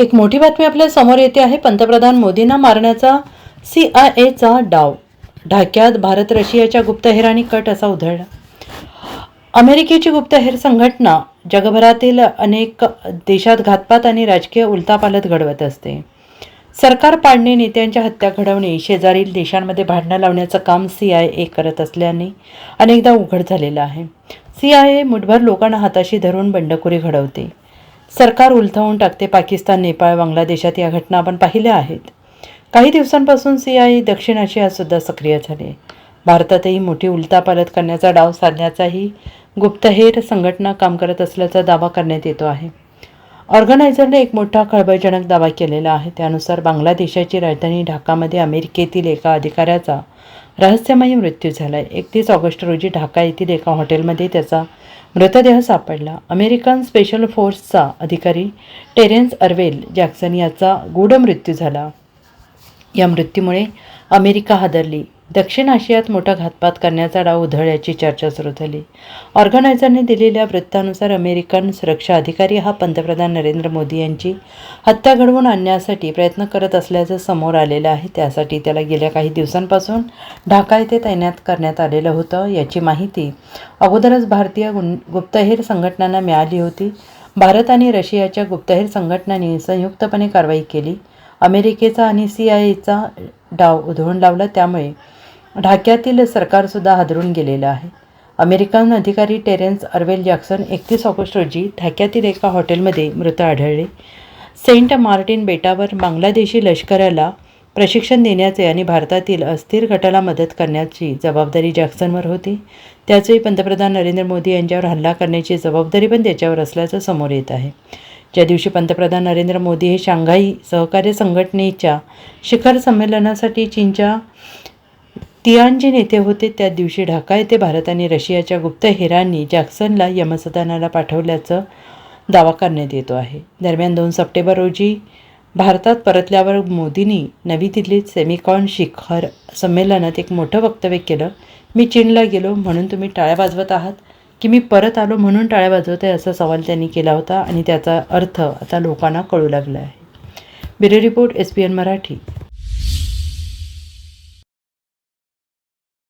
एक मोठी बातमी आपल्यासमोर येते आहे. पंतप्रधान मोदींना मारण्याचा सी आय एचा डाव. ढाक्यात भारत रशियाच्या गुप्तहेरांनी कट असा उधळला. अमेरिकेची गुप्तहेर संघटना जगभरातील अनेक देशात घातपात आणि राजकीय उलथापालत घडवत असते. सरकार पाडणे नेत्यांच्या हत्या घडवणे शेजारील देशांमध्ये भांडणं लावण्याचं काम सी आय ए करत असल्याने अनेकदा उघड झालेलं आहे. सी आय ए मुठभर लोकांना हाताशी धरून बंडखोरी घडवते. सरकार उलथवून टाकते पाकिस्तान नेपाळ बांगलादेशात या घटना आपण पाहिल्या आहेत. काही दिवसांपासून सी आय दक्षिण आशियातसुद्धा सक्रिय झाले. भारतातही मोठी उलथापालथ करण्याचा डाव साधण्याचाही गुप्तहेर संघटना काम करत असल्याचा दावा करण्यात येतो आहे. ऑर्गनायझरने एक मोठा खळबळजनक दावा केलेला आहे. त्यानुसार बांगलादेशाची राजधानी ढाकामध्ये अमेरिकेतील एका अधिकाऱ्याचा रहस्यमयी मृत्यू झाला आहे एकतीस ऑगस्ट रोजी ढाका येथील एका हॉटेलमध्ये त्याचा मृतदेह सापडला. अमेरिकन स्पेशल फोर्सचा अधिकारी टेरेन्स अर्वेल जॅक्सन याचा गूढ मृत्यू झाला. या मृत्यूमुळे अमेरिका हादरली. दक्षिण आशियात मोठा घातपात करण्याचा डाव उधळल्याची चर्चा सुरू झाली. ऑर्गनायझरने दिलेल्या वृत्तानुसार अमेरिकन सुरक्षा अधिकारी हा पंतप्रधान नरेंद्र मोदी यांची हत्या घडवून आणण्यासाठी प्रयत्न करत असल्याचं समोर आलेलं आहे. त्यासाठी त्याला गेल्या काही दिवसांपासून ढाका येथे तैनात करण्यात आलेलं होतं. याची माहिती अगोदरच भारतीय गुन गुप्तहेर संघटनांना मिळाली होती. भारत आणि रशियाच्या गुप्तहेर संघटनांनी संयुक्तपणे कारवाई केली. अमेरिकेचा आणि सी आय एचा डाव उधळून लावला. त्यामुळे ढाक्यातील सरकारसुद्धा हादरून गेलेलं आहे. अमेरिकन अधिकारी टेरेन्स अर्वेल जॅक्सन एकतीस ऑगस्ट रोजी ढाक्यातील एका हॉटेलमध्ये मृत आढळले. सेंट मार्टिन बेटावर बांगलादेशी लष्कराला प्रशिक्षण देण्याचे आणि भारतातील अस्थिर गटाला मदत करण्याची जबाबदारी जॅक्सनवर होती. त्याचवेळी पंतप्रधान नरेंद्र मोदी यांच्यावर हल्ला करण्याची जबाबदारी पण त्याच्यावर असल्याचं समोर येत आहे. ज्या दिवशी पंतप्रधान नरेंद्र मोदी हे शांघाई सहकार्य संघटनेच्या शिखर संमेलनासाठी चीनच्या तियानजिन नेते होते. त्या दिवशी ढाका येथे भारत आणि रशियाच्या गुप्तहेरांनी जॅक्सनला यमसदनाला पाठवल्याचं दावा करण्यात येतो आहे. दरम्यान दोन सप्टेंबर रोजी भारतात परतल्यावर मोदींनी नवी दिल्लीत सेमिकॉन शिखर संमेलनात एक मोठं वक्तव्य केलं. मी चीनला गेलो म्हणून तुम्ही टाळ्या वाजवत आहात की मी परत आलो म्हणून टाळ्या वाजवत आहे? असा सवाल त्यांनी केला होता आणि त्याचा अर्थ आता लोकांना कळू लागला आहे. Bureau report S P N Marathi.